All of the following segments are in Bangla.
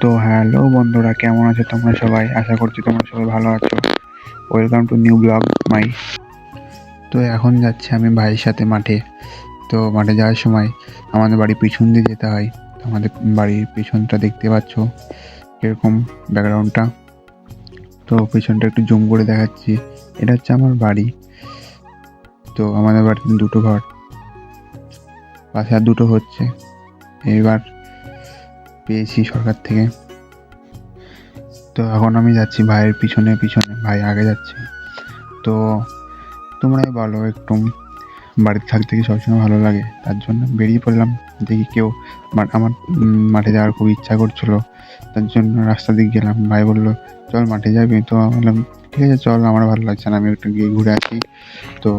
তো হ্যালো বন্ধুরা, কেমন আছো তোমরা সবাই? আশা করছি তোমরা সবাই ভালো আছো। Welcome to new blog my তো এখন যাচ্ছি আমি ভাইয়ের সাথে মাঠে। তো মাঠে যাওয়ার সময় আমাদের বাড়ির পিছন দিয়ে যেতে হয়। আমাদের বাড়ির পিছনটা দেখতে পাচ্ছ এরকম ব্যাকগ্রাউন্ডটা। তো পিছনটা একটু জুম করে দেখাচ্ছি। এটা হচ্ছে আমার বাড়ি। তো আমাদের বাড়িতে দুটো ঘর। পাশে আর দুটো হচ্ছে। এবার পেয়েছি সরকার থেকে। তো এখন আমি যাচ্ছি ভাইয়ের পিছনে পিছনে ভাই আগে যাচ্ছে। তো তোমরাই বলো একটু, বাড়িতে থাকতে কি সবসময় ভালো লাগে? তার জন্য বেরিয়ে পড়লাম, দেখি কেউ আমার মাঠে যাওয়ার খুব ইচ্ছা করছিল। তার জন্য রাস্তা দিকে গেলাম। ভাই বলল, চল মাঠে যাবি? তো আমি বললাম, ঠিক আছে, চল, আমার ভালো লাগছে না, আমি একটু গিয়ে ঘুরে আসি। তো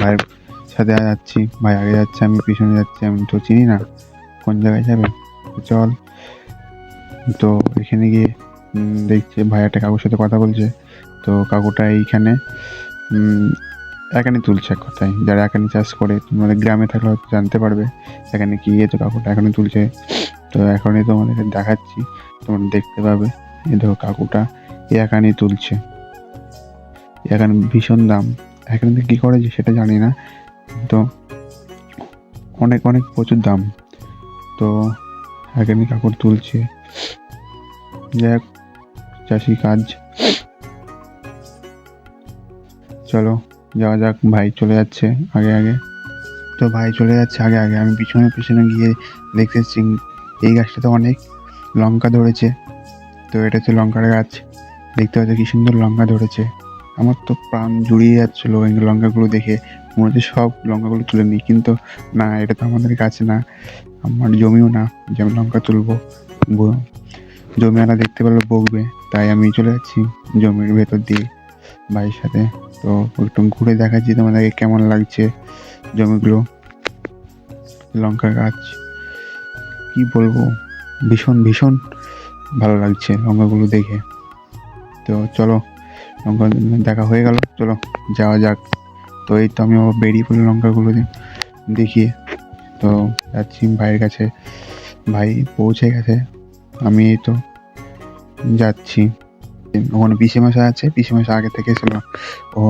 ভাইয়ের সাথে যাচ্ছি। ভাই আগে যাচ্ছে, আমি পিছনে যাচ্ছি, আমি তো চিনি না কোন জায়গায় যাবে। চল। তো এখানে গিয়ে দেখছি ভাই একটা কাকুর সাথে কথা বলছে। তো কাকুটা এইখানে এখানে তুলছে এক কথায়। যারা এখানে চাষ করে, তোমাদের গ্রামে থাকলে হয়তো জানতে পারবে এখানে কি তো কাকুটা এখানে তুলছে। তো এখনই তোমাদেরকে দেখাচ্ছি, তোমরা দেখতে পাবে। এই দেখো কাকুটা এখানে তুলছে। এখানে ভীষণ দাম। এখানে কি করেছে সেটা জানি না। তো অনেক অনেক প্রচুর দাম। তো এখানে কাপড় তুলছে। যাই হোক চাষি কাজ। চলো, যাওয়া যাক, ভাই চলে যাচ্ছে আগে আগে। তো ভাই চলে যাচ্ছে আগে আগে, আমি পিছনে পিছনে গিয়ে দেখতেছি এই গাছটাতে অনেক লঙ্কা ধরেছে। তো এটা হচ্ছে লঙ্কার গাছ। দেখতে পাচ্ছ কি সুন্দর লঙ্কা ধরেছে। আমার তো প্রাণ জুড়িয়ে যাচ্ছিল লঙ্কাগুলো দেখে। মনে হচ্ছে সব লঙ্কাগুলো তুলে নিই, কিন্তু না, এটা তো আমাদের কাছে না, আমার জমিও না, যে আমি লঙ্কা তুলবো ব- জমি আনা দেখতে পেলে বকবে, তাই আমি চলে যাচ্ছি জমির ভেতর দিয়ে ভাইয়ের সাথে। তো একটু ঘুরে দেখাচ্ছি তোমাদেরকে কেমন লাগছে জমিগুলো, লঙ্কা গাছ, কি বলব, ভীষণ ভীষণ ভালো লাগছে লঙ্কাগুলো দেখে। তো চলো, লঙ্কা দেখা হয়ে গেল, চলো যাওয়া যাক। তো এই তো আমি আবার বেরিয়ে পড়লাম লঙ্কাগুলো দেখিয়ে। তো যাচ্ছি ভাইয়ের কাছে। ভাই পৌঁছে গেছে। আমি এই তো যাচ্ছি। ওখানে পিসে মাসা আছে। পিসে মাসা আগে থেকে ছিল ও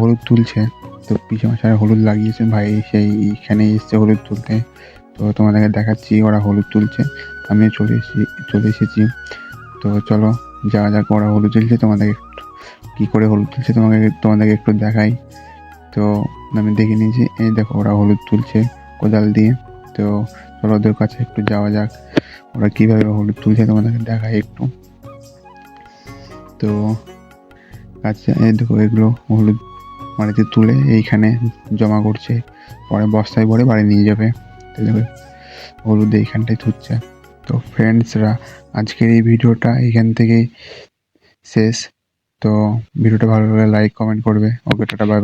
হলুদ তুলছে। তো পিসে মাসায় হলুদ লাগিয়েছে। ভাই সেই এখানে এসছে হলুদ তুলতে। তো তোমাদেরকে দেখাচ্ছি, ওরা হলুদ তুলছে। আমি চলে এসেছি চলে এসেছি। তো চলো যা যাক, ওরা হলুদ তুলছে তোমাদেরকে কী করে হলুদ তুলছে তোমাকে, তোমাদেরকে একটু দেখাই। তো আমি দেখে নিয়েছি, এই দেখো ওরা হলুদ তুলছে কোদাল দিয়ে। তো চলো ওদের কাছে একটু যাওয়া যাক, ওরা কীভাবে হলুদ তুলছে তোমাদেরকে দেখাই একটু। তো আচ্ছা এই দেখো এগুলো হলুদ বাড়িতে তুলে এইখানে জমা করছে, পরে বস্তায় ভরে বাড়ি নিয়ে যাবে। হলুদ এইখানটায় তুলছে তো ফ্রেন্ডসরা আজকের এই ভিডিওটা এইখান থেকেই শেষ। তো ভিডিওটা ভালো লাগলে লাইক কমেন্ট করবে। ওকে টাটা বাই